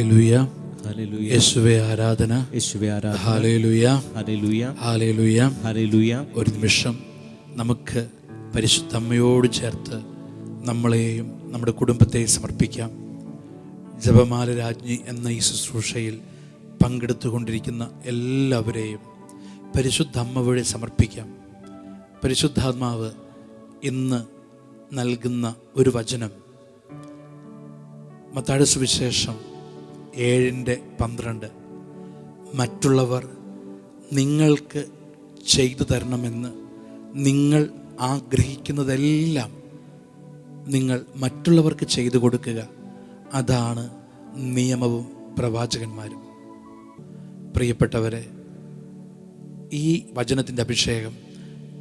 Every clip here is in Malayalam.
ഹാലേലുയ ഹല്ലേലൂയ യേശുവെ ആരാധന. യേശുവേ ആരാധന. ഹാലേലുയ ഹാലേലുയ ഒരു നിമിഷം നമുക്ക് പരിശുദ്ധ അമ്മയോട് ചേർത്ത് നമ്മളെയും നമ്മുടെ കുടുംബത്തെയും സമർപ്പിക്കാം. ജപമാല രാജ്ഞി എന്ന ഈ ശുശ്രൂഷയിൽ പങ്കെടുത്തുകൊണ്ടിരിക്കുന്ന എല്ലാവരെയും പരിശുദ്ധ അമ്മ വഴി സമർപ്പിക്കാം. പരിശുദ്ധാത്മാവ് ഇന്ന് നൽകുന്ന ഒരു വചനം. മത്താഴ സുവിശേഷം ഏഴിന്റെ പന്ത്രണ്ട്. മറ്റുള്ളവർ നിങ്ങൾക്ക് ചെയ്തു തരണമെന്ന് നിങ്ങൾ ആഗ്രഹിക്കുന്നതെല്ലാം നിങ്ങൾ മറ്റുള്ളവർക്ക് ചെയ്തു കൊടുക്കുക. അതാണ് നിയമവും പ്രവാചകന്മാരും. പ്രിയപ്പെട്ടവരെ ഈ വചനത്തിന്റെ അഭിഷേകം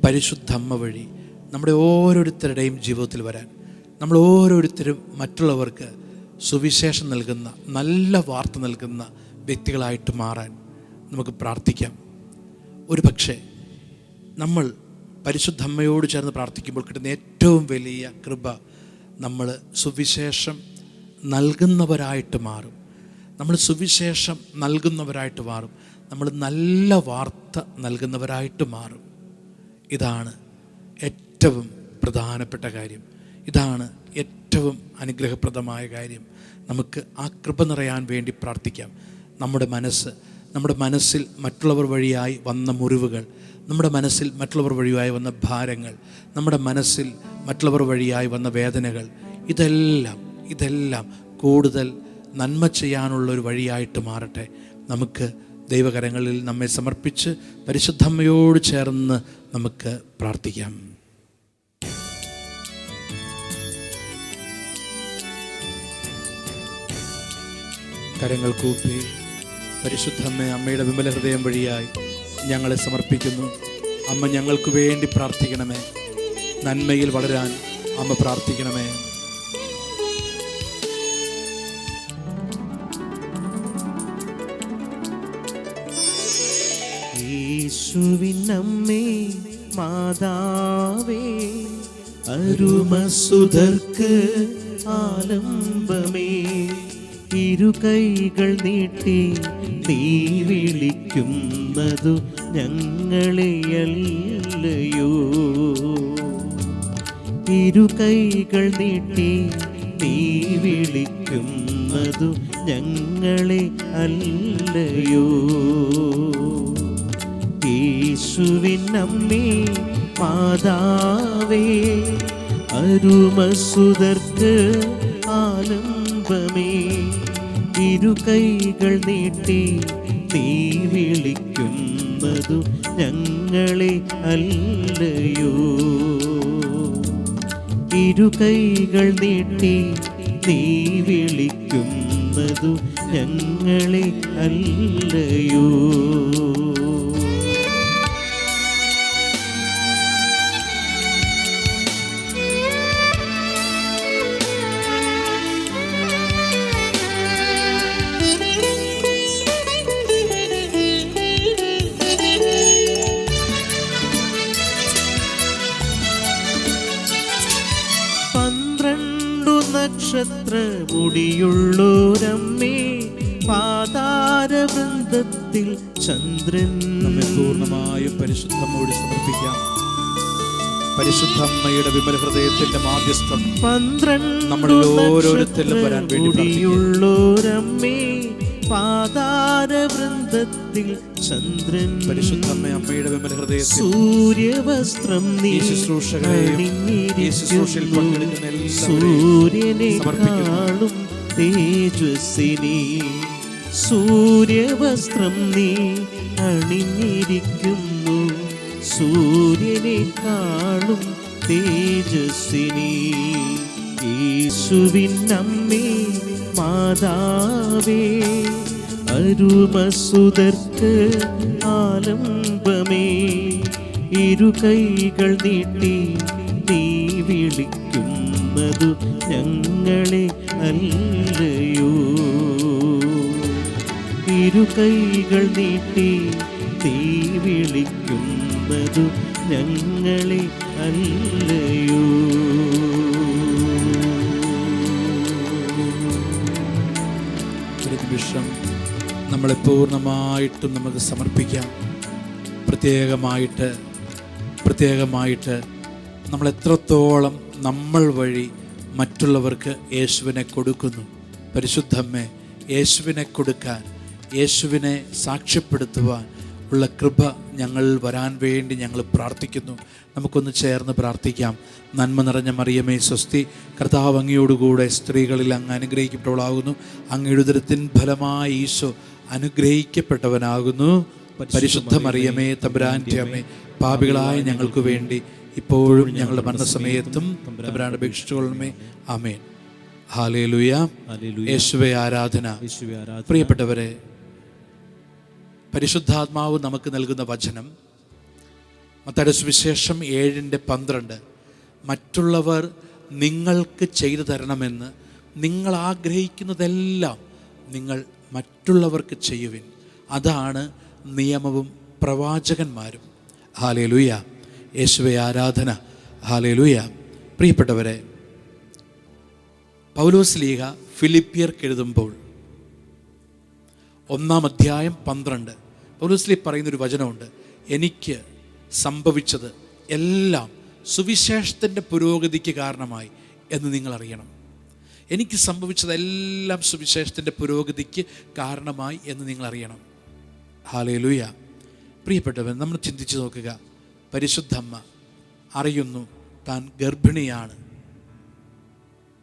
പരിശുദ്ധമ്മ വഴി നമ്മുടെ ഓരോരുത്തരുടെയും ജീവിതത്തിൽ വരാൻ നമ്മൾ ഓരോരുത്തരും മറ്റുള്ളവർക്ക് സുവിശേഷം നൽകുന്ന നല്ല വാർത്ത നൽകുന്ന വ്യക്തികളായിട്ട് മാറാൻ നമുക്ക് പ്രാർത്ഥിക്കാം. ഒരു പക്ഷേ നമ്മൾ പരിശുദ്ധമ്മയോട് ചേർന്ന് പ്രാർത്ഥിക്കുമ്പോൾ കിട്ടുന്ന ഏറ്റവും വലിയ കൃപ നമ്മൾ സുവിശേഷം നൽകുന്നവരായിട്ട് മാറും. നമ്മൾ സുവിശേഷം നൽകുന്നവരായിട്ട് മാറും. നമ്മൾ നല്ല വാർത്ത നൽകുന്നവരായിട്ട് മാറും. ഇതാണ് ഏറ്റവും പ്രധാനപ്പെട്ട കാര്യം. ഇതാണ് ഏറ്റവും അനുഗ്രഹപ്രദമായ കാര്യം. നമുക്ക് ആ കൃപ നിറയാൻ വേണ്ടി പ്രാർത്ഥിക്കാം. നമ്മുടെ മനസ്സ് നമ്മുടെ മനസ്സിൽ മറ്റുള്ളവർ വഴിയായി വന്ന മുറിവുകൾ നമ്മുടെ മനസ്സിൽ മറ്റുള്ളവർ വഴിയായി വന്ന ഭാരങ്ങൾ നമ്മുടെ മനസ്സിൽ മറ്റുള്ളവർ വഴിയായി വന്ന വേദനകൾ ഇതെല്ലാം ഇതെല്ലാം കൂടുതൽ നന്മ ചെയ്യാനുള്ള ഒരു വഴിയായിട്ട് മാറട്ടെ. നമുക്ക് ദൈവകരങ്ങളിൽ നമ്മെ സമർപ്പിച്ച് പരിശുദ്ധമ്മയോട് ചേർന്ന് നമുക്ക് പ്രാർത്ഥിക്കാം. കരങ്ങൾ കൂപ്പി പരിശുദ്ധമ്മ അമ്മയുടെ വിമല ഹൃദയം വഴിയായി ഞങ്ങളെ സമർപ്പിക്കുന്നു. അമ്മ ഞങ്ങൾക്ക് വേണ്ടി പ്രാർത്ഥിക്കണമേ. നന്മയിൽ വളരാൻ അമ്മ പ്രാർത്ഥിക്കണമേ. യേശുവിനമ്മേ മാതാവേ അരുമസുതർക്ക് ആലംബമേ. ഇരു കൈകൾ നീട്ടി നീ വിളിക്കുന്നതു ഞങ്ങളെയല്ലയോ ഇരുകൈകൾ നീട്ടി നീ വിളിക്കുന്നതു ഞങ്ങളെ അല്ലയോ? യേശുവിനമ്മേ മാതാവേ അരുമസുതർക്ക് ആലംബമേ. ഇരു കൈകൾ നീട്ടി നീ വിളിക്കുന്നതു ഞങ്ങളെ അല്ലയോ? ഇരു കൈകൾ നീട്ടി നീ വിളിക്കുന്നതു ഞങ്ങളെ അല്ലയോ? മുടിയുള്ളോരമ്മേ പാതാര വൃന്ദത്തിൽ ചന്ദ്രൻ. നമ്മെ പൂർണമായും പരിശുദ്ധമ്മയോട് സമർപ്പിക്കാം. പരിശുദ്ധമ്മയുടെ വിമല ഹൃദയത്തിന്റെ മാധ്യസ്ഥം പന്ത്രണ്ട് നമ്മളിൽ ഓരോരുത്തരിലും വരാൻ വേണ്ടി പ്രാർത്ഥിക്കാം. മുടിയുള്ളോരമ്മേ പാതാര വൃന്ദത്തിൽ ചന്ദ്രൻ പരിശുദ്ധമ്മ അമ്മയുടെ വിമല സൂര്യവസ്ത്രം നീ സൂര്യനെ കാണും തേജസ്വിനി സൂര്യവസ്ത്രം നീ അണിഞ്ഞിരിക്കുന്നു. സൂര്യനെ കാണും തേജസ്വിനി യേശുവിൻ അമ്മേ മാതാവേ അരുമസുതർക്ക് ആലംബമേ. ഇരു കൈകൾ നീട്ടി നീ വിളിക്കുന്നതു ഞങ്ങളെ അല്ലയോ? ഇരു കൈകൾ നീട്ടി നീ വിളിക്കുന്നതു ഞങ്ങളെ അല്ലയോ? നമ്മളെ പൂർണമായിട്ടും നമുക്ക് സമർപ്പിക്കാം. പ്രത്യേകമായിട്ട് പ്രത്യേകമായിട്ട് നമ്മൾ എത്രത്തോളം നമ്മൾ വഴി മറ്റുള്ളവർക്ക് യേശുവിനെ കൊടുക്കുന്നു. പരിശുദ്ധമ്മേ യേശുവിനെ കൊടുക്കാൻ യേശുവിനെ സാക്ഷ്യപ്പെടുത്തുവാൻ ഉള്ള കൃപ ഞങ്ങൾ വരാൻ വേണ്ടി ഞങ്ങൾ പ്രാർത്ഥിക്കുന്നു. നമുക്കൊന്ന് ചേർന്ന് പ്രാർത്ഥിക്കാം. നന്മ നിറഞ്ഞ മറിയമേ സ്വസ്തി കർത്താവ് അങ്ങയോടുകൂടെ സ്ത്രീകളിൽ അങ്ങ് അനുഗ്രഹിക്കപ്പെട്ടവളാകുന്നു. അങ്ങ് എഴുതരത്തിൻ ഫലമായി ഈശോ അനുഗ്രഹിക്കപ്പെട്ടവനാകുന്നു. പരിശുദ്ധ മറിയമേ തബ്രാന്റെ അമ്മേ പാപികളായ ഞങ്ങൾക്ക് വേണ്ടി ഇപ്പോഴും ഞങ്ങളുടെ മരണസമയത്തും തമ്പുരാൻ അപേക്ഷിച്ചുകൊള്ളണമേ. ആമേൻ. ഹാലേലുയ യേശുവേ ആരാധന. പ്രിയപ്പെട്ടവരെ പരിശുദ്ധാത്മാവ് നമുക്ക് നൽകുന്ന വചനം മത്തയുടെ സുവിശേഷം ഏഴിന്റെ പന്ത്രണ്ട്. മറ്റുള്ളവർ നിങ്ങൾക്ക് ചെയ്തു തരണമെന്ന് നിങ്ങൾ ആഗ്രഹിക്കുന്നതെല്ലാം നിങ്ങൾ മറ്റുള്ളവർക്ക് ചെയ്യുവിൻ. അതാണ് നിയമവും പ്രവാചകന്മാരും. ഹാലേലുയ. യേശുവെ ആരാധന. ഹാലേലുയ. പ്രിയപ്പെട്ടവരെ പൗലോസ് ലീഗ ഫിലിപ്പിയർക്ക് എഴുതുമ്പോൾ ഒന്നാം അധ്യായം പന്ത്രണ്ട്. പൗലോസ് ലീഗ് പറയുന്നൊരു വചനമുണ്ട്. എനിക്ക് സംഭവിച്ചത് എല്ലാം സുവിശേഷത്തിന്റെ പുരോഗതിക്ക് കാരണമായി എന്ന് നിങ്ങൾ അറിയണം എനിക്ക് സംഭവിച്ചതെല്ലാം സുവിശേഷത്തിന്റെ പുരോഗതിക്ക് കാരണമായി എന്ന് നിങ്ങൾ അറിയണം. ഹാലയിലൂയ പ്രിയപ്പെട്ടവൻ നമ്മൾ ചിന്തിച്ചു നോക്കുക. പരിശുദ്ധമ്മ അറിയുന്നു താൻ ഗർഭിണിയാണ്.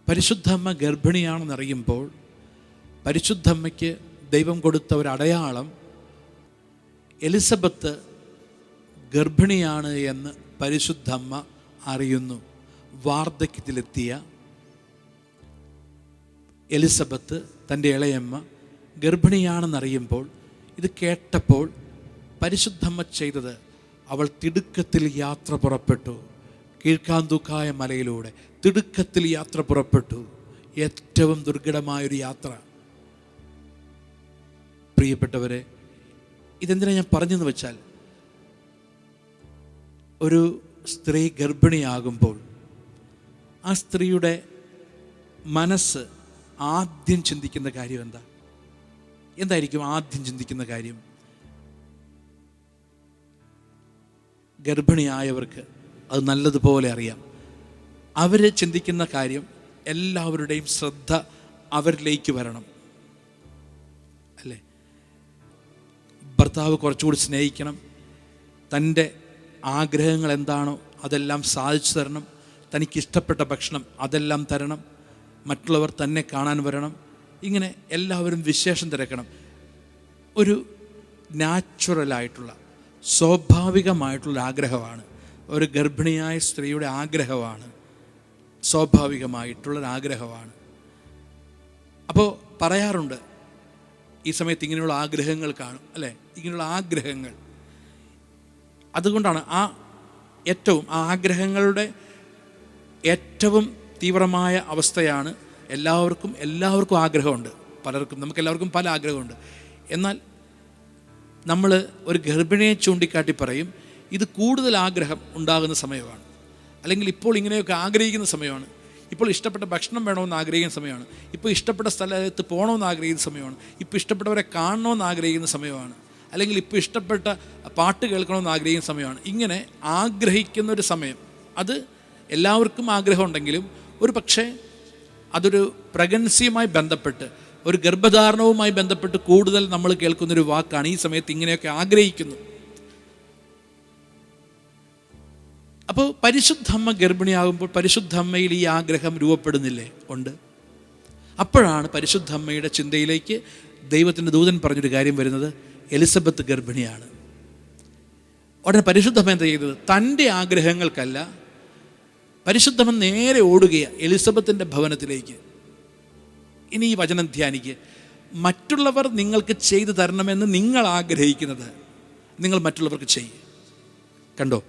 പരിശുദ്ധമ്മ ഗർഭിണിയാണെന്നറിയുമ്പോൾ പരിശുദ്ധമ്മയ്ക്ക് ദൈവം കൊടുത്ത ഒരു അടയാളം എലിസബത്ത് ഗർഭിണിയാണ് എന്ന് പരിശുദ്ധമ്മ അറിയുന്നു. വാർദ്ധക്യത്തിലെത്തിയ എലിസബത്ത് തന്റെ ഇളയമ്മ ഗർഭിണിയാണെന്നറിയുമ്പോൾ ഇത് കേട്ടപ്പോൾ പരിശുദ്ധമ്മ ചെയ്തത് അവൾ തിടുക്കത്തിൽ യാത്ര പുറപ്പെട്ടു. കീഴ്ക്കാന്തൂക്കായ മലയിലൂടെ തിടുക്കത്തിൽ യാത്ര പുറപ്പെട്ടു. ഏറ്റവും ദുർഘടമായൊരു യാത്ര. പ്രിയപ്പെട്ടവരെ ഇതെന്തിനാ ഞാൻ പറഞ്ഞെന്ന് വെച്ചാൽ ഒരു സ്ത്രീ ഗർഭിണിയാകുമ്പോൾ ആ സ്ത്രീയുടെ മനസ്സ് ആദ്യം ചിന്തിക്കുന്ന കാര്യം എന്താ? എന്തായിരിക്കും ആദ്യം ചിന്തിക്കുന്ന കാര്യം? ഗർഭിണിയായവർക്ക് അത് നല്ലതുപോലെ അറിയാം. അവർ ചിന്തിക്കുന്ന കാര്യം എല്ലാവരുടെയും ശ്രദ്ധ അവരിലേക്ക് വരണം. അല്ലേ? ഭർത്താവ് കുറച്ചുകൂടി സ്നേഹിക്കണം. തന്റെ ആഗ്രഹങ്ങൾ എന്താണോ അതെല്ലാം സാധിച്ചു തരണം. തനിക്ക് ഇഷ്ടപ്പെട്ട ഭക്ഷണം അതെല്ലാം തരണം. മറ്റുള്ളവർ തന്നെ കാണാൻ വരണം. ഇങ്ങനെ എല്ലാവരും വിശേഷം തിരക്കണം. ഒരു നാച്ചുറലായിട്ടുള്ള സ്വാഭാവികമായിട്ടുള്ള ആഗ്രഹമാണ് ഒരു ഗർഭിണിയായ സ്ത്രീയുടെ ആഗ്രഹമാണ്. സ്വാഭാവികമായിട്ടുള്ളൊരു ആഗ്രഹമാണ് അപ്പോൾ പറയാറുണ്ട് ഈ സമയത്ത് ഇങ്ങനെയുള്ള ആഗ്രഹങ്ങൾ കാണും അല്ലേ? ഇങ്ങനെയുള്ള ആഗ്രഹങ്ങൾ. അതുകൊണ്ടാണ് ആ ഏറ്റവും ആ ആഗ്രഹങ്ങളുടെ ഏറ്റവും തീവ്രമായ അവസ്ഥയാണ് എല്ലാവർക്കും എല്ലാവർക്കും ആഗ്രഹമുണ്ട്. പലർക്കും നമുക്ക് എല്ലാവർക്കും പല ആഗ്രഹമുണ്ട്. എന്നാൽ നമ്മൾ ഒരു ഗർഭിണിയെ ചൂണ്ടിക്കാട്ടി പറയും ഇത് കൂടുതൽ ആഗ്രഹം ഉണ്ടാകുന്ന സമയമാണ്. അല്ലെങ്കിൽ ഇപ്പോൾ ഇങ്ങനെയൊക്കെ ആഗ്രഹിക്കുന്ന സമയമാണ്. ഇപ്പോൾ ഇഷ്ടപ്പെട്ട ഭക്ഷണം വേണമെന്ന് ആഗ്രഹിക്കുന്ന സമയമാണ്. ഇപ്പോൾ ഇഷ്ടപ്പെട്ട സ്ഥലത്ത് പോകണമെന്ന് ആഗ്രഹിക്കുന്ന സമയമാണ്. ഇപ്പോൾ ഇഷ്ടപ്പെട്ടവരെ കാണണമെന്ന് ആഗ്രഹിക്കുന്ന സമയമാണ്. അല്ലെങ്കിൽ ഇപ്പോൾ ഇഷ്ടപ്പെട്ട പാട്ട് കേൾക്കണമെന്ന് ആഗ്രഹിക്കുന്ന സമയമാണ്. ഇങ്ങനെ ആഗ്രഹിക്കുന്ന ഒരു സമയം. അത് എല്ലാവർക്കും ആഗ്രഹമുണ്ടെങ്കിലും ഒരു പക്ഷേ അതൊരു പ്രഗൻസിയുമായി ബന്ധപ്പെട്ട് ഒരു ഗർഭധാരണവുമായി ബന്ധപ്പെട്ട് കൂടുതൽ നമ്മൾ കേൾക്കുന്നൊരു വാക്കാണ് ഈ സമയത്ത് ഇങ്ങനെയൊക്കെ ആഗ്രഹിക്കുന്നു. അപ്പോൾ പരിശുദ്ധമ്മ ഗർഭിണിയാകുമ്പോൾ പരിശുദ്ധമ്മയിൽ ഈ ആഗ്രഹം രൂപപ്പെടുന്നില്ലേ? ഉണ്ട്. അപ്പോഴാണ് പരിശുദ്ധമ്മയുടെ ചിന്തയിലേക്ക് ദൈവത്തിന്റെ ദൂതൻ പറഞ്ഞൊരു കാര്യം വരുന്നത്. എലിസബത്ത് ഗർഭിണിയാണ്. ഉടനെ പരിശുദ്ധമ്മ എന്താ ചെയ്തത്? തന്റെ ആഗ്രഹങ്ങൾക്കല്ല പരിശുദ്ധമ്മ നേരെ ഓടുകയാണ് എലിസബത്തിന്റെ ഭവനത്തിലേക്ക്. ഇനി ഈ വചനം ധ്യാനിക്കുക മറ്റുള്ളവർ നിങ്ങൾക്ക് ചെയ്തു തരണമെന്ന് നിങ്ങൾ ആഗ്രഹിക്കുന്നത് നിങ്ങൾ മറ്റുള്ളവർക്ക് ചെയ്യും. കണ്ടോ?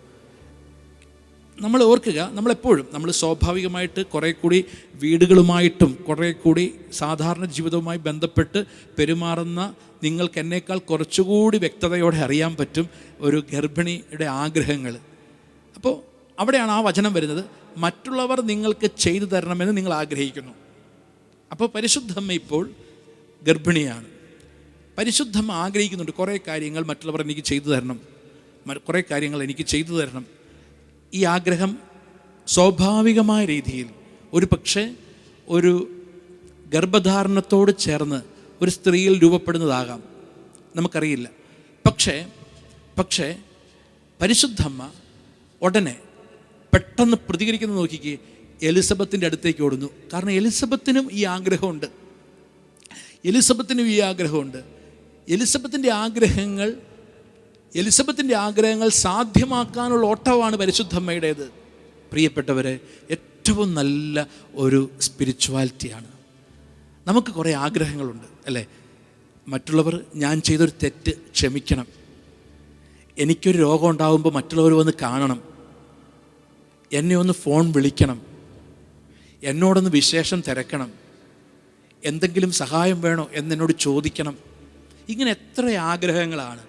നമ്മൾ ഓർക്കുക നമ്മളെപ്പോഴും നമ്മൾ സ്വാഭാവികമായിട്ട് കുറേ കൂടി വീടുകളുമായിട്ടും കുറേ കൂടി സാധാരണ ജീവിതവുമായി ബന്ധപ്പെട്ട് പെരുമാറുന്ന നിങ്ങൾക്ക് എന്നേക്കാൾ കുറച്ചുകൂടി വ്യക്തതയോടെ അറിയാൻ പറ്റും ഒരു ഗർഭിണിയുടെ ആഗ്രഹങ്ങൾ. അപ്പോൾ അവിടെയാണ് ആ വചനം വരുന്നത്. മറ്റുള്ളവർ നിങ്ങൾക്ക് ചെയ്തു തരണമെന്ന് നിങ്ങൾ ആഗ്രഹിക്കുന്നു. അപ്പോൾ പരിശുദ്ധമ്മ ഇപ്പോൾ ഗർഭിണിയാണ്. പരിശുദ്ധമ്മ ആഗ്രഹിക്കുന്നുണ്ട് കുറേ കാര്യങ്ങൾ മറ്റുള്ളവർ എനിക്ക് ചെയ്തു തരണം. കുറേ കാര്യങ്ങൾ എനിക്ക് ചെയ്തു തരണം. ഈ ആഗ്രഹം സ്വാഭാവികമായ രീതിയിൽ ഒരു പക്ഷേ ഒരു ഗർഭധാരണത്തോട് ചേർന്ന് ഒരു സ്ത്രീയിൽ രൂപപ്പെടുന്നതാകാം. നമുക്കറിയില്ല. പക്ഷേ പക്ഷേ പരിശുദ്ധമ്മ ഉടനെ പെട്ടെന്ന് പ്രതികരിക്കുന്നത് നോക്കിക്കേ എലിസബത്തിന്റെ അടുത്തേക്ക് ഓടുന്നു. കാരണം എലിസബത്തിനും ഈ ആഗ്രഹമുണ്ട്. എലിസബത്തിനും ഈ ആഗ്രഹമുണ്ട്. എലിസബത്തിന്റെ ആഗ്രഹങ്ങൾ എലിസബത്തിന്റെ ആഗ്രഹങ്ങൾ സാധ്യമാക്കാനുള്ള ഓട്ടമാണ് പരിശുദ്ധമ്മയുടേത്. പ്രിയപ്പെട്ടവരെ ഏറ്റവും നല്ല ഒരു സ്പിരിച്വാലിറ്റിയാണ് നമുക്ക് കുറേ ആഗ്രഹങ്ങളുണ്ട് അല്ലേ? മറ്റുള്ളവർ ഞാൻ ചെയ്തൊരു തെറ്റ് ക്ഷമിക്കണം. എനിക്കൊരു രോഗം ഉണ്ടാകുമ്പോൾ മറ്റുള്ളവർ വന്ന് കാണണം. എന്നെ ഒന്ന് ഫോൺ വിളിക്കണം. എന്നോടൊന്ന് വിശേഷം തിരക്കണം. എന്തെങ്കിലും സഹായം വേണോ എന്നെന്നോട് ചോദിക്കണം. ഇങ്ങനെ എത്ര ആഗ്രഹങ്ങളാണ്.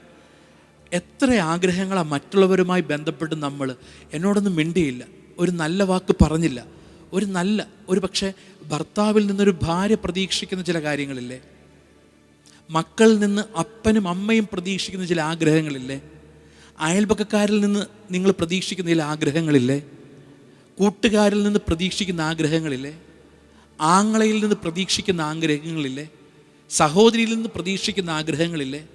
എത്ര ആഗ്രഹങ്ങളാണ് മറ്റുള്ളവരുമായി ബന്ധപ്പെട്ട് നമ്മൾ എന്നോടൊന്നും മിണ്ടിയില്ല. ഒരു നല്ല വാക്ക് പറഞ്ഞില്ല. ഒരു നല്ല ഒരു പക്ഷേ ഭർത്താവിൽ നിന്നൊരു ഭാര്യ പ്രതീക്ഷിക്കുന്ന ചില കാര്യങ്ങളില്ലേ? മക്കളിൽ നിന്ന് അപ്പനും അമ്മയും പ്രതീക്ഷിക്കുന്ന ചില ആഗ്രഹങ്ങളില്ലേ? അയൽപക്കക്കാരിൽ നിന്ന് നിങ്ങൾ പ്രതീക്ഷിക്കുന്ന ചില ആഗ്രഹങ്ങളില്ലേ? കൂട്ടുകാരിൽ നിന്ന് പ്രതീക്ഷിക്കുന്ന ആഗ്രഹങ്ങളില്ലേ? ആങ്ങളയിൽ നിന്ന് പ്രതീക്ഷിക്കുന്ന ആഗ്രഹങ്ങളില്ലേ? സഹോദരിയിൽ നിന്ന് പ്രതീക്ഷിക്കുന്ന ആഗ്രഹങ്ങളില്ലേ?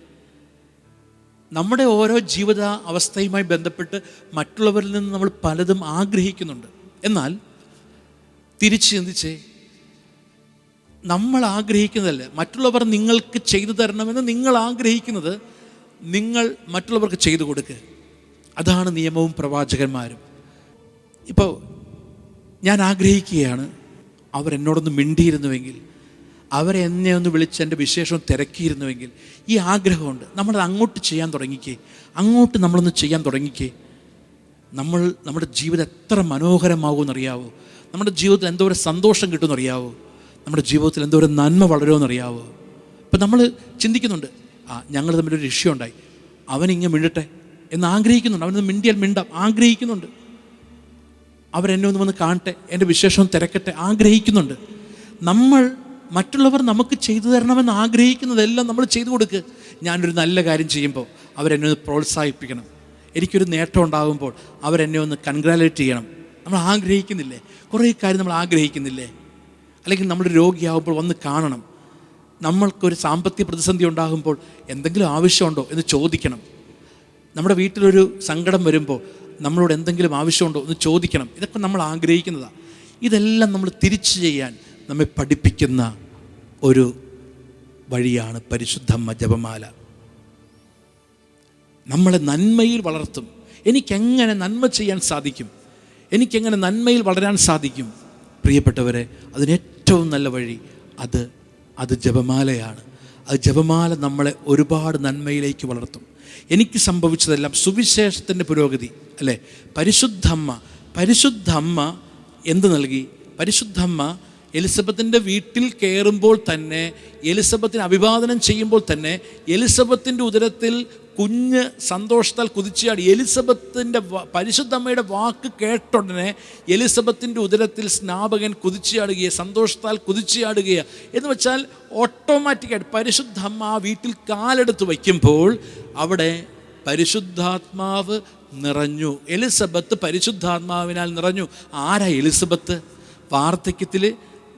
നമ്മുടെ ഓരോ ജീവിത അവസ്ഥയുമായി ബന്ധപ്പെട്ട് മറ്റുള്ളവരിൽ നിന്ന് നമ്മൾ പലതും ആഗ്രഹിക്കുന്നുണ്ട്. എന്നാൽ തിരിച്ച് ചിന്തിച്ചേ നമ്മൾ ആഗ്രഹിക്കുന്നതല്ല? മറ്റുള്ളവർ നിങ്ങൾക്ക് ചെയ്തു തരണമെന്ന് നിങ്ങൾ ആഗ്രഹിക്കുന്നത് നിങ്ങൾ മറ്റുള്ളവർക്ക് ചെയ്തു കൊടുക്കുക. അതാണ് നിയമവും പ്രവാചകന്മാരും. ഇപ്പോൾ ഞാൻ ആഗ്രഹിക്കുകയാണ്. അവരെന്നോടൊന്ന് മിണ്ടിയിരുന്നുവെങ്കിൽ അവരെ എന്നെ ഒന്ന് വിളിച്ച് എന്റെ വിശേഷം തിരക്കിയിരുന്നുവെങ്കിൽ ഈ ആഗ്രഹമുണ്ട്. നമ്മളത് അങ്ങോട്ട് ചെയ്യാൻ തുടങ്ങിക്കേ. അങ്ങോട്ട് നമ്മളൊന്ന് ചെയ്യാൻ തുടങ്ങിക്കേ. നമ്മൾ നമ്മുടെ ജീവിതം എത്ര മനോഹരമാകുമെന്നറിയാവോ നമ്മുടെ ജീവിതത്തിൽ എന്തോരം സന്തോഷം കിട്ടുമെന്നറിയാവോ? നമ്മുടെ ജീവിതത്തിൽ എന്തോരം നന്മ വളരുമെന്നറിയാവോ? ഇപ്പം നമ്മൾ ചിന്തിക്കുന്നുണ്ട് ആ ഞങ്ങൾ തമ്മിലൊരു ഇഷ്യൂ ഉണ്ടായി. അവനിങ്ങനെ മിണ്ടട്ടെ എന്ന് ആഗ്രഹിക്കുന്നുണ്ട്. അവനൊന്ന് മിണ്ടിയാൽ മിണ്ടാം. ആഗ്രഹിക്കുന്നുണ്ട്. അവരെന്നെ ഒന്ന് വന്ന് കാണട്ടെ എന്റെ വിശേഷം തിരക്കട്ടെ ആഗ്രഹിക്കുന്നുണ്ട്. നമ്മൾ മറ്റുള്ളവർ നമുക്ക് ചെയ്തു തരണമെന്ന് ആഗ്രഹിക്കുന്നതെല്ലാം നമ്മൾ ചെയ്തു കൊടുക്കുക ഞാനൊരു നല്ല കാര്യം ചെയ്യുമ്പോൾ അവരെന്നെ ഒന്ന് പ്രോത്സാഹിപ്പിക്കണം. എനിക്കൊരു നേട്ടം ഉണ്ടാകുമ്പോൾ അവരെന്നെ ഒന്ന് കൺഗ്രാലേറ്റ് ചെയ്യണം. നമ്മൾ ആഗ്രഹിക്കുന്നില്ലേ? കുറേ കാര്യം നമ്മൾ ആഗ്രഹിക്കുന്നില്ലേ? അല്ലെങ്കിൽ നമ്മൾ രോഗിയാവുമ്പോൾ വന്ന് കാണണം. നമ്മൾക്കൊരു സാമ്പത്തിക പ്രതിസന്ധി ഉണ്ടാകുമ്പോൾ എന്തെങ്കിലും ആവശ്യമുണ്ടോ എന്ന് ചോദിക്കണം. നമ്മുടെ വീട്ടിലൊരു സങ്കടം വരുമ്പോൾ നമ്മളോട് എന്തെങ്കിലും ആവശ്യമുണ്ടോ എന്ന് ചോദിക്കണം. ഇതൊക്കെ നമ്മൾ ആഗ്രഹിക്കുന്നതാണ് ഇതെല്ലാം നമ്മൾ തിരിച്ചു ചെയ്യാൻ നമ്മെ പഠിപ്പിക്കുന്ന ഒരു വഴിയാണ് പരിശുദ്ധമ്മ ജപമാല. നമ്മളെ നന്മയിൽ വളർത്തും. എനിക്കെങ്ങനെ നന്മ ചെയ്യാൻ സാധിക്കും? എനിക്കെങ്ങനെ നന്മയിൽ വളരാൻ സാധിക്കും? പ്രിയപ്പെട്ടവരെ അതിനേറ്റവും നല്ല വഴി അത് അത് ജപമാലയാണ്. അത് ജപമാല നമ്മളെ ഒരുപാട് നന്മയിലേക്ക് വളർത്തും. എനിക്ക് സംഭവിച്ചതെല്ലാം സുവിശേഷത്തിന്റെ പുരോഗതി അല്ലേ? പരിശുദ്ധമ്മ പരിശുദ്ധമ്മ എന്ത് നൽകി? പരിശുദ്ധമ്മ എലിസബത്തിന്റെ വീട്ടിൽ കയറുമ്പോൾ തന്നെ എലിസബത്തിന് അഭിവാദനം ചെയ്യുമ്പോൾ തന്നെ എലിസബത്തിന്റെ ഉദരത്തിൽ കുഞ്ഞ് സന്തോഷത്താൽ കുതിച്ചാടി. എലിസബത്തിന്റെ പരിശുദ്ധമ്മയുടെ വാക്ക് കേട്ടുടനെ എലിസബത്തിന്റെ ഉദരത്തിൽ സ്നാപകൻ കുതിച്ചാടുകയാണ് സന്തോഷത്താൽ കുതിച്ചാടുകയാണ് എന്ന് വെച്ചാൽ ഓട്ടോമാറ്റിക്കായിട്ട് പരിശുദ്ധമ്മ ആ വീട്ടിൽ കാലെടുത്ത് വയ്ക്കുമ്പോൾ അവിടെ പരിശുദ്ധാത്മാവ് നിറഞ്ഞു. എലിസബത്ത് പരിശുദ്ധാത്മാവിനാൽ നിറഞ്ഞു. ആരാ എലിസബത്ത്? വാർദ്ധക്യത്തിൽ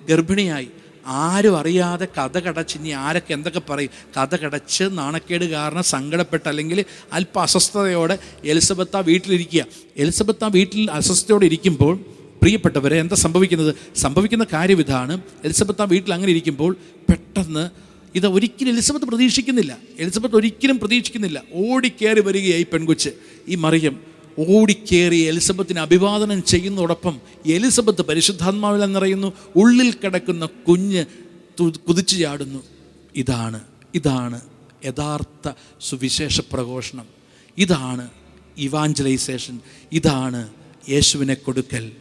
ഗർഭിണിയായി. ആരും അറിയാതെ കഥ കടച്ച് ഇനി ആരൊക്കെ എന്തൊക്കെ പറയും? കഥ കടച്ച് നാണക്കേട് കാരണം സങ്കടപ്പെട്ട് അല്ലെങ്കിൽ അല്പ അസ്വസ്ഥതയോടെ എലിസബത്ത് ആ വീട്ടിലിരിക്കുക. എലിസബത്ത് ആ വീട്ടിൽ അസ്വസ്ഥയോടെ ഇരിക്കുമ്പോൾ പ്രിയപ്പെട്ടവരെ എന്താ സംഭവിക്കുന്നത്? സംഭവിക്കുന്ന കാര്യം ഇതാണ്. എലിസബത്ത് ആ വീട്ടിൽ അങ്ങനെ ഇരിക്കുമ്പോൾ പെട്ടെന്ന് ഇത് ഒരിക്കലും എലിസബത്ത് പ്രതീക്ഷിക്കുന്നില്ല. എലിസബത്ത് ഒരിക്കലും പ്രതീക്ഷിക്കുന്നില്ല. ഓടിക്കേറി വരികയായി പെൺകൊച്ച്. ഈ മറിയം ഓടിക്കേറി എലിസബത്തിനെ അഭിവാദനം ചെയ്യുന്നതോടൊപ്പം എലിസബത്ത് പരിശുദ്ധാത്മാവിൽ എന്നറിയുന്നു ഉള്ളിൽ കിടക്കുന്ന കുഞ്ഞ് കുതിച്ചു ചാടുന്നു. ഇതാണ് ഇതാണ് യഥാർത്ഥ സുവിശേഷ പ്രഘോഷണം. ഇതാണ് ഇവാഞ്ചലൈസേഷൻ. ഇതാണ് യേശുവിനെ കൊടുക്കൽ.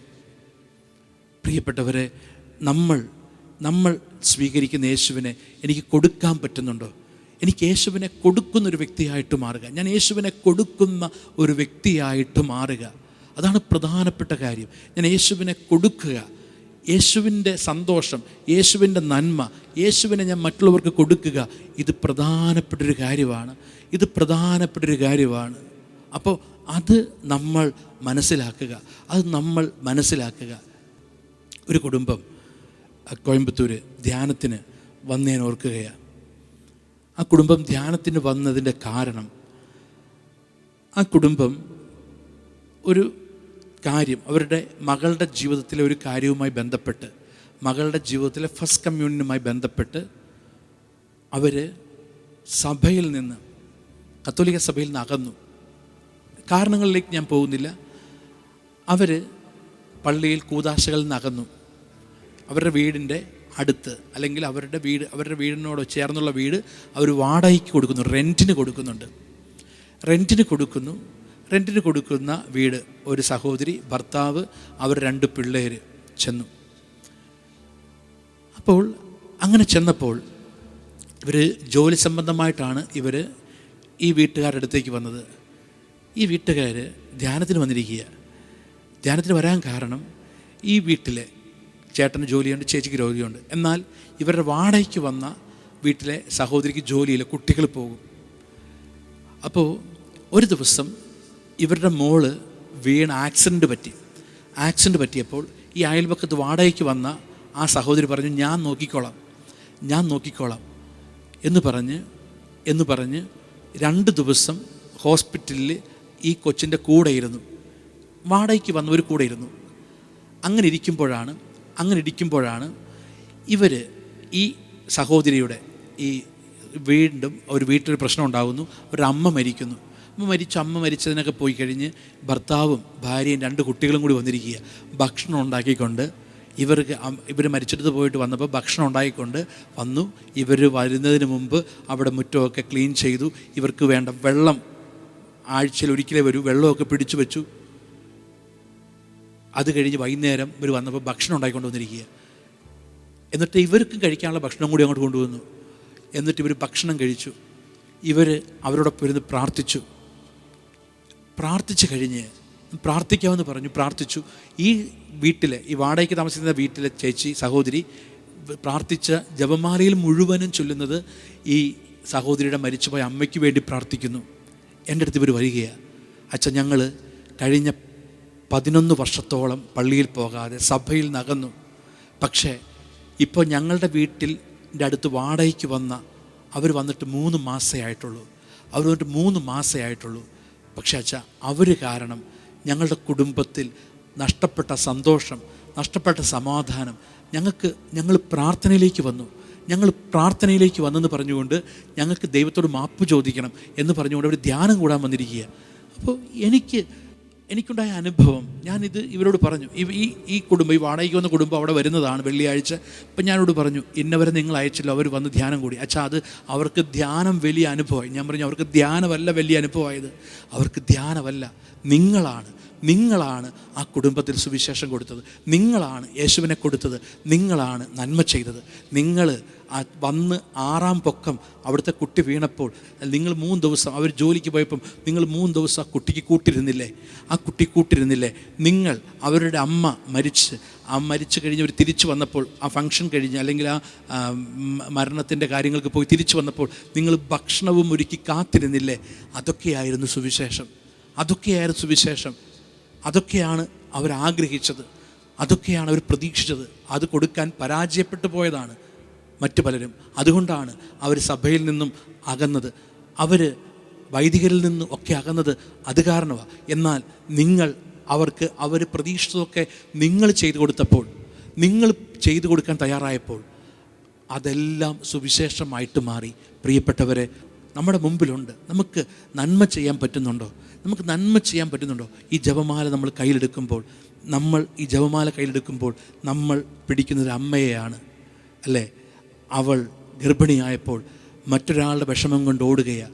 പ്രിയപ്പെട്ടവരെ നമ്മൾ നമ്മൾ സ്വീകരിക്കുന്ന യേശുവിനെ എനിക്ക് കൊടുക്കാൻ പറ്റുന്നുണ്ടോ? എനിക്ക് യേശുവിനെ കൊടുക്കുന്ന ഒരു വ്യക്തിയായിട്ട് മാറുക. ഞാൻ യേശുവിനെ കൊടുക്കുന്ന ഒരു വ്യക്തിയായിട്ട് മാറുക. അതാണ് പ്രധാനപ്പെട്ട കാര്യം. ഞാൻ യേശുവിനെ കൊടുക്കുക. യേശുവിന്റെ സന്തോഷം യേശുവിന്റെ നന്മ യേശുവിനെ ഞാൻ മറ്റുള്ളവർക്ക് കൊടുക്കുക ഇത് പ്രധാനപ്പെട്ടൊരു കാര്യമാണ്. ഇത് പ്രധാനപ്പെട്ടൊരു കാര്യമാണ്. അപ്പോൾ അത് നമ്മൾ മനസ്സിലാക്കുക. അത് നമ്മൾ മനസ്സിലാക്കുക. ഒരു കുടുംബം കോയമ്പത്തൂർ ധ്യാനത്തിന് വന്ന് ഞാൻ ഓർക്കുകയാണ്. ആ കുടുംബം ധ്യാനത്തിന് വന്നതിന്റെ കാരണം ആ കുടുംബം ഒരു കാര്യം അവരുടെ മകളുടെ ജീവിതത്തിലെ ഒരു കാര്യവുമായി ബന്ധപ്പെട്ട് മകളുടെ ജീവിതത്തിലെ ഫസ്റ്റ് കമ്മ്യൂണിനുമായി ബന്ധപ്പെട്ട് അവർ സഭയിൽ നിന്ന് കത്തോലിക്ക സഭയിൽ നിന്ന് അകന്നു. കാരണങ്ങളിലേക്ക് ഞാൻ പോകുന്നില്ല. അവർ പള്ളിയിൽ കൂതാശകളിൽ നിന്ന് അകന്നു. അവരുടെ വീടിന്റെ അടുത്ത് അല്ലെങ്കിൽ അവരുടെ വീട് അവരുടെ വീടിനോട് ചേർന്നുള്ള വീട് അവർ വാടകയ്ക്ക് കൊടുക്കുന്നു റെന്റിന് കൊടുക്കുന്നുണ്ട്. റെന്റിന് കൊടുക്കുന്നു റെന്റിന് കൊടുക്കുന്ന വീട് ഒരു സഹോദരി ഭർത്താവ് അവർ രണ്ട് പിള്ളേർ ചെന്നു. അപ്പോൾ അങ്ങനെ ചെന്നപ്പോൾ ഇവർ ജോലി സംബന്ധമായിട്ടാണ് ഇവർ ഈ വീട്ടുകാരുടെ അടുത്തേക്ക് വന്നത്. ഈ വീട്ടുകാർ ധ്യാനത്തിന് വന്നിരിക്കുക ധ്യാനത്തിന് വരാൻ കാരണം ഈ വീട്ടിലെ ചേട്ടന് ജോലിയുണ്ട് ചേച്ചിക്ക് രോഗിയുണ്ട്. എന്നാൽ ഇവരുടെ വാടകയ്ക്ക് വന്ന വീട്ടിലെ സഹോദരിക്ക് ജോലിയിൽ കുട്ടികൾ പോകും. അപ്പോൾ ഒരു ദിവസം ഇവരുടെ മോൾ വീണ് ആക്സിഡന്റ് പറ്റി. ആക്സിഡന്റ് പറ്റിയപ്പോൾ ഈ അയൽപക്കത്ത് വാടകയ്ക്ക് വന്ന ആ സഹോദരി പറഞ്ഞു ഞാൻ നോക്കിക്കോളാം ഞാൻ നോക്കിക്കോളാം എന്ന് പറഞ്ഞ് എന്ന് പറഞ്ഞ് രണ്ട് ദിവസം ഹോസ്പിറ്റലിൽ ഈ കൊച്ചിന്റെ കൂടെ ഇരുന്നു വാടകയ്ക്ക് വന്നവർ കൂടെ ഇരുന്നു അങ്ങനെ ഇരിക്കുമ്പോഴാണ് അങ്ങനെ ഇരിക്കുമ്പോഴാണ് ഇവർ ഈ സഹോദരിയുടെ ഈ വീണ്ടും ഒരു വീട്ടിൽ പ്രശ്നം ഉണ്ടാകുന്നു. ഒരമ്മ മരിക്കുന്നു. അമ്മ മരിച്ചു അമ്മ മരിച്ചതിനൊക്കെ പോയി കഴിഞ്ഞ് ഭർത്താവും ഭാര്യയും രണ്ട് കുട്ടികളും കൂടി വന്നിരിക്കുക ഭക്ഷണം ഉണ്ടാക്കിക്കൊണ്ട് ഇവർക്ക് ഇവർ മരിച്ചെടുത്ത് പോയിട്ട് വന്നപ്പോൾ ഭക്ഷണം ഉണ്ടായിക്കൊണ്ട് വന്നു. ഇവർ വരുന്നതിന് മുമ്പ് അവിടെ മുറ്റമൊക്കെ ക്ലീൻ ചെയ്തു. ഇവർക്ക് വേണ്ട വെള്ളം ആഴ്ചയിൽ ഒരിക്കലേ വരൂ. വെള്ളമൊക്കെ പിടിച്ചു വെച്ചു. അത് കഴിഞ്ഞ് വൈകുന്നേരം ഇവർ വന്നപ്പോൾ ഭക്ഷണം ഉണ്ടാക്കിക്കൊണ്ട് വന്നിരിക്കുക എന്നിട്ട് ഇവർക്കും കഴിക്കാനുള്ള ഭക്ഷണം കൂടി അങ്ങോട്ട് കൊണ്ടുവന്നു എന്നിട്ട് ഇവർ ഭക്ഷണം കഴിച്ചു. ഇവർ അവരോടൊപ്പം ഇരുന്ന് പ്രാർത്ഥിച്ചു. പ്രാർത്ഥിച്ചു കഴിഞ്ഞ് പ്രാർത്ഥിക്കാമെന്ന് പറഞ്ഞു പ്രാർത്ഥിച്ചു. ഈ വീട്ടിലെ ഈ വാടകയ്ക്ക് താമസിക്കുന്ന വീട്ടിലെ ചേച്ചി സഹോദരി പ്രാർത്ഥിച്ച ജപമാലയിൽ മുഴുവനും ചൊല്ലുന്നത് ഈ സഹോദരിയുടെ മരിച്ചുപോയ അമ്മയ്ക്ക് വേണ്ടി പ്രാർത്ഥിക്കുന്നു. എന്റെ അടുത്ത് ഇവർ വരികയാണ്. അച്ഛൻ ഞങ്ങൾ കഴിഞ്ഞ പതിനൊന്ന് വർഷത്തോളം പള്ളിയിൽ പോകാതെ സഭയിൽ നകന്നു. പക്ഷേ ഇപ്പോൾ ഞങ്ങളുടെ വീട്ടിൽ അടുത്ത് വാടകയ്ക്ക് വന്ന അവർ വന്നിട്ട് മൂന്ന് മാസേ ആയിട്ടുള്ളൂ. അവർ വന്നിട്ട് മൂന്ന് മാസേ ആയിട്ടുള്ളൂ. പക്ഷേ അച്ഛാ അവർ കാരണം ഞങ്ങളുടെ കുടുംബത്തിൽ നഷ്ടപ്പെട്ട സന്തോഷം നഷ്ടപ്പെട്ട സമാധാനം ഞങ്ങൾക്ക് ഞങ്ങൾ പ്രാർത്ഥനയിലേക്ക് വന്നു. ഞങ്ങൾ പ്രാർത്ഥനയിലേക്ക് വന്നെന്ന് പറഞ്ഞുകൊണ്ട് ഞങ്ങൾക്ക് ദൈവത്തോട് മാപ്പ് ചോദിക്കണം എന്ന് പറഞ്ഞുകൊണ്ട് അവർ ധ്യാനം കൂടാൻ വന്നിരിക്കുക അപ്പോൾ എനിക്ക് എനിക്കുണ്ടായ അനുഭവം ഞാനിത് ഇവരോട് പറഞ്ഞു. ഈ ഈ കുടുംബം ഈ വാടകയ്ക്ക് വന്ന കുടുംബം അവിടെ വരുന്നതാണ് വെള്ളിയാഴ്ച. അപ്പം ഞാനോട് പറഞ്ഞു ഇന്നവരെ നിങ്ങൾ അയച്ചില്ല അവർ വന്ന് ധ്യാനം കൂടി. അച്ഛാ അത് അവർക്ക് ധ്യാനം വലിയ അനുഭവമായി. ഞാൻ പറഞ്ഞു അവർക്ക് ധ്യാനമല്ല വലിയ അനുഭവമായത്. അവർക്ക് ധ്യാനമല്ല. നിങ്ങളാണ് നിങ്ങളാണ് ആ കുടുംബത്തിൽ സുവിശേഷം കൊടുത്തത്. നിങ്ങളാണ് യേശുവിനെ കൊടുത്തത്. നിങ്ങളാണ് നന്മ ചെയ്തത്. നിങ്ങൾ വന്ന് ആറാം പൊക്കം അവിടുത്തെ കുട്ടി വീണപ്പോൾ നിങ്ങൾ മൂന്ന് ദിവസം അവർ ജോലിക്ക് പോയപ്പം നിങ്ങൾ മൂന്ന് ദിവസം ആ കുട്ടിക്ക് കൂട്ടിരുന്നില്ലേ? ആ കുട്ടി കൂട്ടിരുന്നില്ലേ? നിങ്ങൾ അവരുടെ അമ്മ മരിച്ച് ആ മരിച്ചു കഴിഞ്ഞ് അവർ തിരിച്ചു വന്നപ്പോൾ ആ ഫംഗ്ഷൻ കഴിഞ്ഞ് അല്ലെങ്കിൽ ആ മരണത്തിന്റെ കാര്യങ്ങൾക്ക് പോയി തിരിച്ചു വന്നപ്പോൾ നിങ്ങൾ ഭക്ഷണവും ഒരുക്കി കാത്തിരുന്നില്ലേ? അതൊക്കെയായിരുന്നു സുവിശേഷം. അതൊക്കെയായിരുന്നു സുവിശേഷം. അതൊക്കെയാണ് അവർ ആഗ്രഹിച്ചത്. അതൊക്കെയാണ് അവർ പ്രതീക്ഷിച്ചത്. അത് കൊടുക്കാൻ പരാജയപ്പെട്ടു പോയതാണ് മറ്റു പലരും. അതുകൊണ്ടാണ് അവർ സഭയിൽ നിന്നും അകന്നത്. അവർ വൈദികരിൽ നിന്നും ഒക്കെ അകന്നത് അത് കാരണമാണ് എന്നാൽ നിങ്ങൾ അവർക്ക് അവർ പ്രതീക്ഷിച്ചതൊക്കെ നിങ്ങൾ ചെയ്തു കൊടുത്തപ്പോൾ നിങ്ങൾ ചെയ്തു കൊടുക്കാൻ തയ്യാറായപ്പോൾ അതെല്ലാം സുവിശേഷമായിട്ട് മാറി. പ്രിയപ്പെട്ടവരെ നമ്മുടെ മുമ്പിലുണ്ട്. നമുക്ക് നന്മ ചെയ്യാൻ പറ്റുന്നുണ്ടോ? നമുക്ക് നന്മ ചെയ്യാൻ പറ്റുന്നുണ്ടോ? ഈ ജപമാല നമ്മൾ കയ്യിലെടുക്കുമ്പോൾ നമ്മൾ ഈ ജപമാല കയ്യിലെടുക്കുമ്പോൾ നമ്മൾ പിടിക്കുന്നത് അമ്മയെയാണ് അല്ലേ? അവൾ ഗർഭിണിയായപ്പോൾ മറ്റൊരാളുടെ വിഷമം കൊണ്ട് ഓടുകയാണ്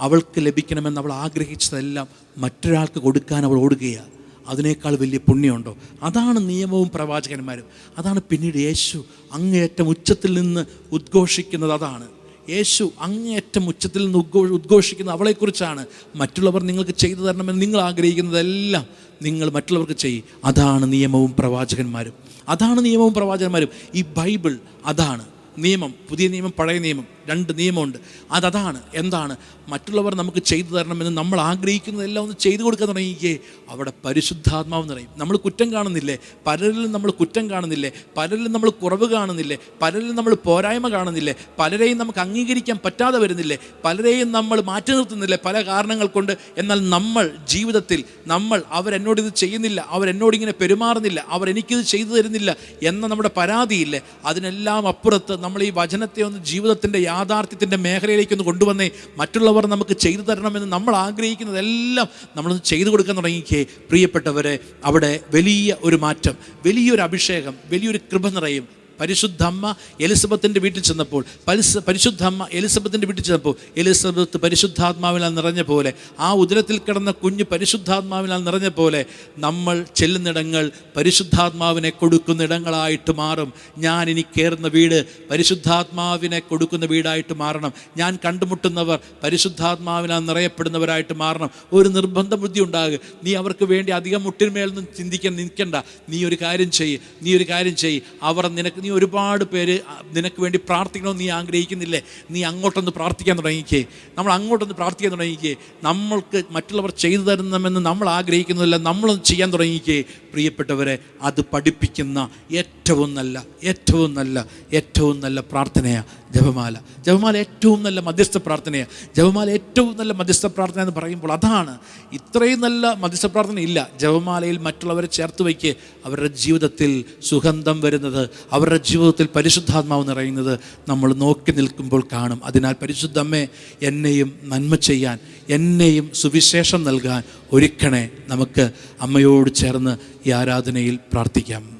അവൾക്ക് ലഭിക്കണമെന്ന് അവൾ ആഗ്രഹിച്ചതെല്ലാം മറ്റൊരാൾക്ക് കൊടുക്കാൻ അവൾ ഓടുകയാണ് അതിനേക്കാൾ വലിയ പുണ്യമുണ്ടോ? അതാണ് നിയമവും പ്രവാചകന്മാരും. അതാണ് പിന്നീട് യേശു അങ്ങേയറ്റം ഉച്ചത്തിൽ നിന്ന് ഉദ്ഘോഷിക്കുന്നത്. അതാണ്. യേശു അങ്ങേയറ്റം ഉച്ചത്തിൽ നിന്ന് ഉദ്ഘോ ഉദ്ഘോഷിക്കുന്ന അവളെക്കുറിച്ചാണ് മറ്റുള്ളവർ നിങ്ങൾക്ക് ചെയ്തു തരണമെന്ന് നിങ്ങൾ ആഗ്രഹിക്കുന്നതെല്ലാം നിങ്ങൾ മറ്റുള്ളവർക്ക് ചെയ്യും അതാണ് നിയമവും പ്രവാചകന്മാരും. അതാണ് നിയമവും പ്രവാചകന്മാരും. ഈ ബൈബിൾ അതാണ്. നിയമം പുതിയ നിയമം പഴയ നിയമം രണ്ട് നിയമമുണ്ട്. അതാണ് എന്താണ്? മറ്റുള്ളവർ നമുക്ക് ചെയ്തു തരണമെന്ന് നമ്മൾ ആഗ്രഹിക്കുന്നതെല്ലാം ഒന്ന് ചെയ്തു കൊടുക്കാൻ തുടങ്ങിയേ അവിടെ പരിശുദ്ധാത്മാവ് നിറയും. നമ്മൾ കുറ്റം കാണുന്നില്ലേ? പലരിലും നമ്മൾ കുറ്റം കാണുന്നില്ലേ? പലരിലും നമ്മൾ കുറവ് കാണുന്നില്ലേ? പലരിലും നമ്മൾ പോരായ്മ കാണുന്നില്ലേ? പലരെയും നമുക്ക് അംഗീകരിക്കാൻ പറ്റാതെ വരുന്നില്ലേ? പലരെയും നമ്മൾ മാറ്റി നിർത്തുന്നില്ലേ? പല കാരണങ്ങൾ കൊണ്ട്. എന്നാൽ നമ്മൾ ജീവിതത്തിൽ നമ്മൾ അവരെന്നോട് ഇത് ചെയ്യുന്നില്ല. അവരെന്നോട് ഇങ്ങനെ പെരുമാറുന്നില്ല. അവരെനിക്കിത് ചെയ്തു തരുന്നില്ല എന്ന നമ്മുടെ പരാതിയില്ലേ? അതിനെല്ലാം അപ്പുറത്ത് നമ്മൾ ഈ വചനത്തെ ഒന്ന് ജീവിതത്തിന്റെ യാഥാർത്ഥ്യത്തിന്റെ മേഖലയിലേക്ക് ഒന്ന് കൊണ്ടുവന്നേ. മറ്റുള്ളവർ നമുക്ക് ചെയ്തു തരണമെന്ന് നമ്മൾ ആഗ്രഹിക്കുന്നതെല്ലാം നമ്മളൊന്ന് ചെയ്തു കൊടുക്കാൻ തുടങ്ങിക്കേ. പ്രിയപ്പെട്ടവരെ അവിടെ വലിയ ഒരു മാറ്റം വലിയൊരു അഭിഷേകം വലിയൊരു കൃപ നിറയും പരിശുദ്ധമ്മ എലിസബത്തിന്റെ വീട്ടിൽ ചെന്നപ്പോൾ പരിസ പരിശുദ്ധമ്മ എലിസബത്തിന്റെ വീട്ടിൽ ചെന്നപ്പോൾ എലിസബത്ത് പരിശുദ്ധാത്മാവിനാൽ നിറഞ്ഞ പോലെ ആ ഉദരത്തിൽ കിടന്ന കുഞ്ഞ് പരിശുദ്ധാത്മാവിനാൽ നിറഞ്ഞ പോലെ നമ്മൾ ചെല്ലുന്നിടങ്ങൾ പരിശുദ്ധാത്മാവിനെ കൊടുക്കുന്ന ഇടങ്ങളായിട്ട് മാറും. ഞാൻ ഇനി കയറുന്ന വീട് പരിശുദ്ധാത്മാവിനെ കൊടുക്കുന്ന വീടായിട്ട് മാറണം. ഞാൻ കണ്ടുമുട്ടുന്നവർ പരിശുദ്ധാത്മാവിനാൽ നിറയപ്പെടുന്നവരായിട്ട് മാറണം. ഒരു നിർബന്ധ ബുദ്ധി ഉണ്ടാകുക നീ അവർക്ക് വേണ്ടി അധികം മുട്ടിന്മേലൊന്നും ചിന്തിക്കാൻ നിൽക്കണ്ട. നീ ഒരു കാര്യം ചെയ്യ്. നീ ഒരു കാര്യം ചെയ്യ്. അവർ നിനക്ക് നീ ഒരുപാട് പേര് നിനക്ക് വേണ്ടി പ്രാർത്ഥിക്കണമെന്ന് നീ ആഗ്രഹിക്കുന്നില്ലേ? നീ അങ്ങോട്ടൊന്ന് പ്രാർത്ഥിക്കാൻ തുടങ്ങിക്കേ. നമ്മൾ അങ്ങോട്ടൊന്ന് പ്രാർത്ഥിക്കാൻ തുടങ്ങിക്കേ. നമ്മൾക്ക് മറ്റുള്ളവർ ചെയ്തു തരണമെന്ന് നമ്മൾ ആഗ്രഹിക്കുന്നില്ല നമ്മളൊന്ന് ചെയ്യാൻ തുടങ്ങിക്കേ. പ്രിയപ്പെട്ടവരെ അത് പഠിപ്പിക്കുന്ന ഏറ്റവും നല്ല ഏറ്റവും നല്ല ഏറ്റവും നല്ല പ്രാർത്ഥനയാണ് ജപമാല. ജപമാല ഏറ്റവും നല്ല മധ്യസ്ഥ പ്രാർത്ഥനയാണ് ജപമാല ഏറ്റവും നല്ല മധ്യസ്ഥ പ്രാർത്ഥന എന്ന് പറയുമ്പോൾ അതാണ് ഇത്രയും നല്ല മധ്യസ്ഥ പ്രാർത്ഥന ഇല്ല. ജപമാലയിൽ മറ്റുള്ളവരെ ചേർത്ത് വയ്ക്ക്. അവരുടെ ജീവിതത്തിൽ സുഗന്ധം വരുന്നത് അവരുടെ ജീവിതത്തിൽ പരിശുദ്ധാത്മാവ് നിറയുന്നത് നമ്മൾ നോക്കി നിൽക്കുമ്പോൾ കാണും. അതിനാൽ പരിശുദ്ധമ്മേ എന്നെയും നന്മ ചെയ്യാൻ എന്നെയും സുവിശേഷം നൽകാൻ ഒരുക്കണേ നമുക്ക് അമ്മയോട് ചേർന്ന് ഈ ആരാധനയിൽ പ്രാർത്ഥിക്കാം.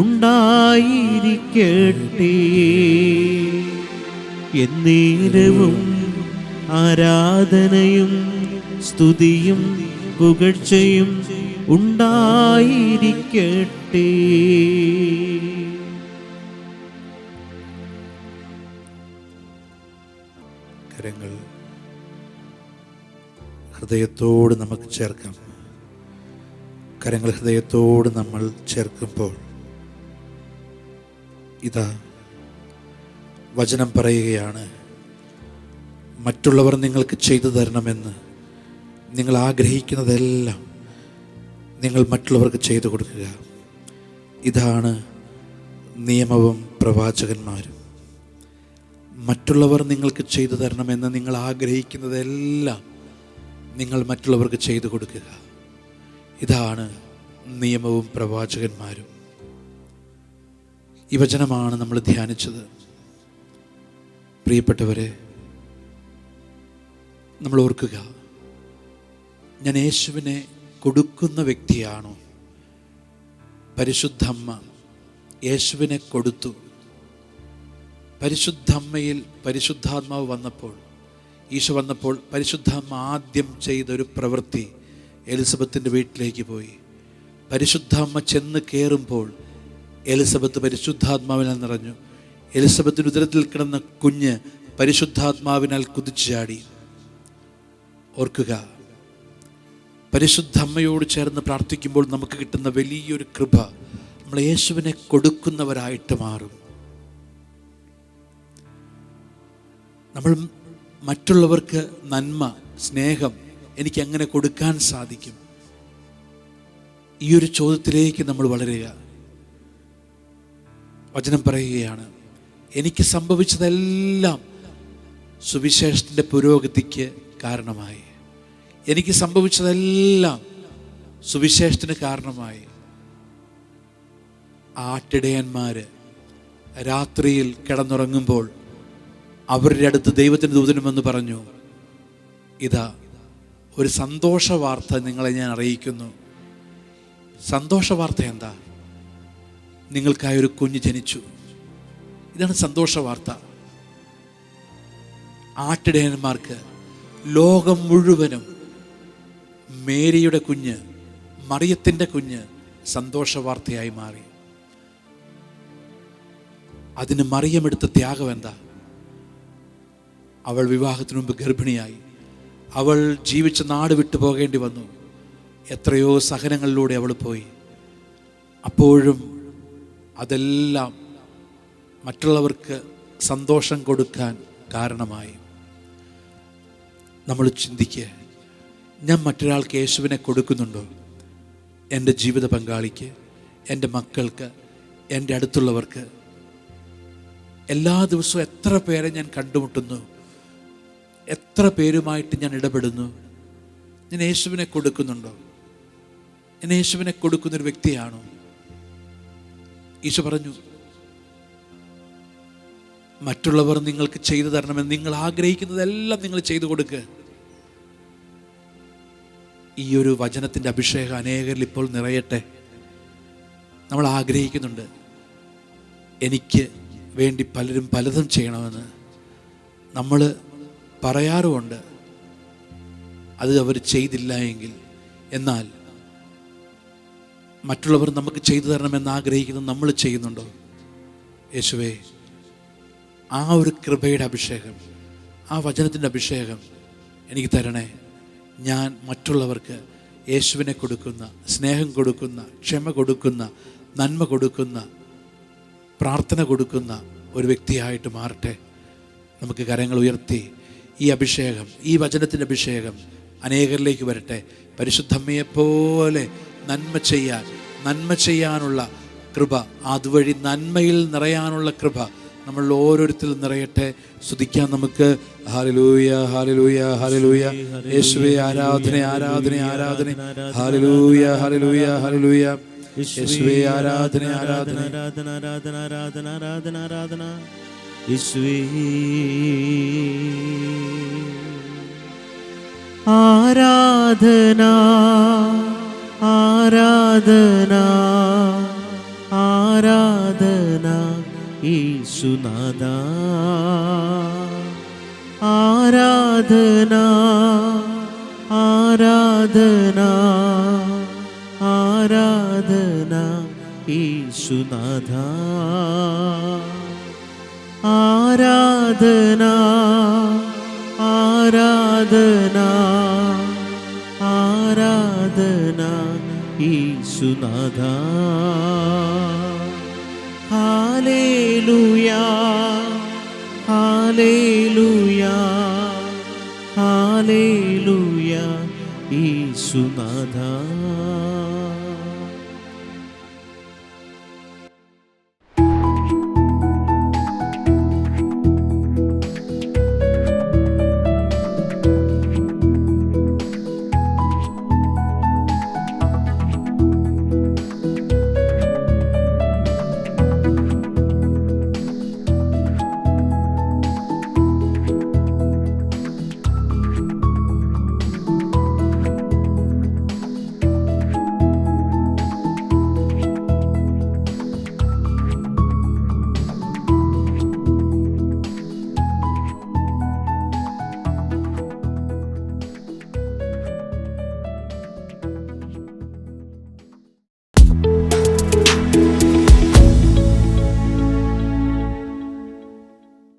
ഉണ്ടായിരിക്കട്ടെ. എന്നേരവും ആരാധനയും സ്തുതിയും പുകഴ്ചയും ഉണ്ടായിരിക്കട്ടെ. കരങ്ങൾ ഹൃദയത്തോട് നമുക്ക് ചേർക്കാം. കരങ്ങൾ ഹൃദയത്തോട് നമ്മൾ ചേർക്കുമ്പോൾ ഇതാ വചനം പറയുകയാണ്. മറ്റുള്ളവർ നിങ്ങൾക്ക് ചെയ്തു തരണമെന്ന് നിങ്ങൾ ആഗ്രഹിക്കുന്നതെല്ലാം നിങ്ങൾ മറ്റുള്ളവർക്ക് ചെയ്തു കൊടുക്കുക. ഇതാണ് നിയമവും പ്രവാചകന്മാരും. മറ്റുള്ളവർ നിങ്ങൾക്ക് ചെയ്തു തരണമെന്ന് നിങ്ങൾ ആഗ്രഹിക്കുന്നതെല്ലാം നിങ്ങൾ മറ്റുള്ളവർക്ക് ചെയ്തു കൊടുക്കുക. ഇതാണ് നിയമവും പ്രവാചകന്മാരും. ഈ വചനമാണ് നമ്മൾ ധ്യാനിച്ചത്. പ്രിയപ്പെട്ടവരെ നമ്മൾ ഓർക്കുക ഞാൻ യേശുവിനെ കൊടുക്കുന്ന വ്യക്തിയാണോ? പരിശുദ്ധമ്മ യേശുവിനെ കൊടുത്തു. പരിശുദ്ധമ്മയിൽ പരിശുദ്ധാത്മാവ് വന്നപ്പോൾ ഈശോ വന്നപ്പോൾ പരിശുദ്ധമ്മ ആദ്യം ചെയ്തൊരു പ്രവൃത്തി എലിസബത്തിന്റെ വീട്ടിലേക്ക് പോയി. പരിശുദ്ധമ്മ ചെന്ന് കയറുമ്പോൾ എലിസബത്ത് പരിശുദ്ധാത്മാവിനാൽ നിറഞ്ഞു. എലിസബത്തിന്റെ ഉദരത്തിൽ കിടന്ന കുഞ്ഞ് പരിശുദ്ധാത്മാവിനാൽ കുതിച്ചു ചാടി ഓർക്കുക പരിശുദ്ധ അമ്മയോട് ചേർന്ന് പ്രാർത്ഥിക്കുമ്പോൾ നമുക്ക് കിട്ടുന്ന വലിയൊരു കൃപ നമ്മൾ യേശുവിനെ കൊടുക്കുന്നവരായിട്ട് മാറും. നമ്മൾ മറ്റുള്ളവർക്ക് നന്മ സ്നേഹം എനിക്ക് എങ്ങനെ കൊടുക്കാൻ സാധിക്കും. ഈ ഒരു ചോദ്യത്തിലേക്ക് നമ്മൾ വളരുക. വചനം പറയുകയാണ്. എനിക്ക് സംഭവിച്ചതെല്ലാം സുവിശേഷത്തിന്റെ പുരോഗതിക്ക് കാരണമായി. എനിക്ക് സംഭവിച്ചതെല്ലാം സുവിശേഷത്തിന് കാരണമായി. ആട്ടിടയന്മാർ രാത്രിയിൽ കിടന്നുറങ്ങുമ്പോൾ അവരുടെ അടുത്ത് ദൈവത്തിന്റെ ദൂതനുമെന്ന് പറഞ്ഞു ഇതാ ഒരു സന്തോഷ വാർത്ത നിങ്ങളെ ഞാൻ അറിയിക്കുന്നു. സന്തോഷ വാർത്ത എന്താ? നിങ്ങൾക്കായി ഒരു കുഞ്ഞ് ജനിച്ചു. ഇതാണ് സന്തോഷ വാർത്ത. ആട്ടിടയന്മാർക്ക് ലോകം മുഴുവനും മേരിയുടെ കുഞ്ഞ് മറിയത്തിന്റെ കുഞ്ഞ് സന്തോഷ വാർത്തയായി മാറി. അതിന് മറിയമെടുത്ത ത്യാഗം എന്താ? അവൾ വിവാഹത്തിനു മുമ്പ് ഗർഭിണിയായി. അവൾ ജീവിച്ച നാട് വിട്ടു പോകേണ്ടി വന്നു. എത്രയോ സഹനങ്ങളിലൂടെ അവൾ പോയി. അപ്പോഴും അതെല്ലാം മറ്റുള്ളവർക്ക് സന്തോഷം കൊടുക്കാൻ കാരണമായി. നമ്മൾ ചിന്തിക്കുക ഞാൻ മറ്റൊരാൾക്ക് യേശുവിനെ കൊടുക്കുന്നുണ്ടോ? എന്റെ ജീവിത പങ്കാളിക്ക് എന്റെ മക്കൾക്ക് എന്റെ അടുത്തുള്ളവർക്ക്. എല്ലാ ദിവസവും എത്ര പേരെ ഞാൻ കണ്ടുമുട്ടുന്നു? എത്ര പേരുമായിട്ട് ഞാൻ ഇടപെടുന്നു? ഞാൻ യേശുവിനെ കൊടുക്കുന്നുണ്ടോ? ഞാൻ യേശുവിനെ കൊടുക്കുന്നൊരു വ്യക്തിയാണോ? ഈശോ പറഞ്ഞു മറ്റുള്ളവർ നിങ്ങൾക്ക് ചെയ്തു തരണമെന്ന് നിങ്ങൾ ആഗ്രഹിക്കുന്നതെല്ലാം നിങ്ങൾ ചെയ്തു കൊടുക്കുക ഈ ഒരു വചനത്തിന്റെ അഭിഷേകം അനേകരിൽ ഇപ്പോൾ നിറയട്ടെ. നമ്മൾ ആഗ്രഹിക്കുന്നുണ്ട് എനിക്ക് വേണ്ടി പലരും പലതും ചെയ്യണമെന്ന്. നമ്മൾ പറയാറുമുണ്ട് അത് അവർ ചെയ്തില്ല എങ്കിൽ. എന്നാൽ മറ്റുള്ളവർ നമുക്ക് ചെയ്തു തരണമെന്ന് ആഗ്രഹിക്കുന്നത് നമ്മൾ ചെയ്യുന്നുണ്ടോ? യേശുവേ ആ ഒരു കൃപയുടെ അഭിഷേകം ആ വചനത്തിന്റെ അഭിഷേകം എനിക്ക് തരണേ. ഞാൻ മറ്റുള്ളവർക്ക് യേശുവിനെ കൊടുക്കുന്ന സ്നേഹം കൊടുക്കുന്ന ക്ഷമ കൊടുക്കുന്ന നന്മ കൊടുക്കുന്ന പ്രാർത്ഥന കൊടുക്കുന്ന ഒരു വ്യക്തിയായിട്ട് മാറട്ടെ. നമുക്ക് കരങ്ങൾ ഉയർത്തി ഈ അഭിഷേകം ഈ വചനത്തിന്റെ അഭിഷേകം അനേകരിലേക്ക് വരട്ടെ. പരിശുദ്ധമ്മയെപ്പോലെ നന്മ ചെയ്യാൻ നന്മ ചെയ്യാനുള്ള കൃപ അതുവഴി നന്മയിൽ നിറയാനുള്ള കൃപ നമ്മൾ ഓരോരുത്തരും നിറയട്ടെ. സ്തുതിക്കാൻ നമുക്ക്. ഹാലലൂയ ഹാലലൂയ ഹാലലൂയ യേശുവെ ആരാധന ആരാധന ആരാധന. ഹാലലൂയ ഹാലലൂയ ഹാലലൂയ യേശുവെ ആരാധന ആരാധന ആരാധന ആരാധന ആരാധന ആരാധന ആരാധന. യേശുവേ. ആരാധന ആരാധന ആരാധന യേശുനാഥ. ആരാധന ആരാധന ആരാധന യേശുനാഥ. ആരാധന ആരാധന ആരാധന യേശുനാഥ. ഹാലേലുയാ. ഹാലേലുയാ. ഹാലേലുയാ. യേശുനാഥ.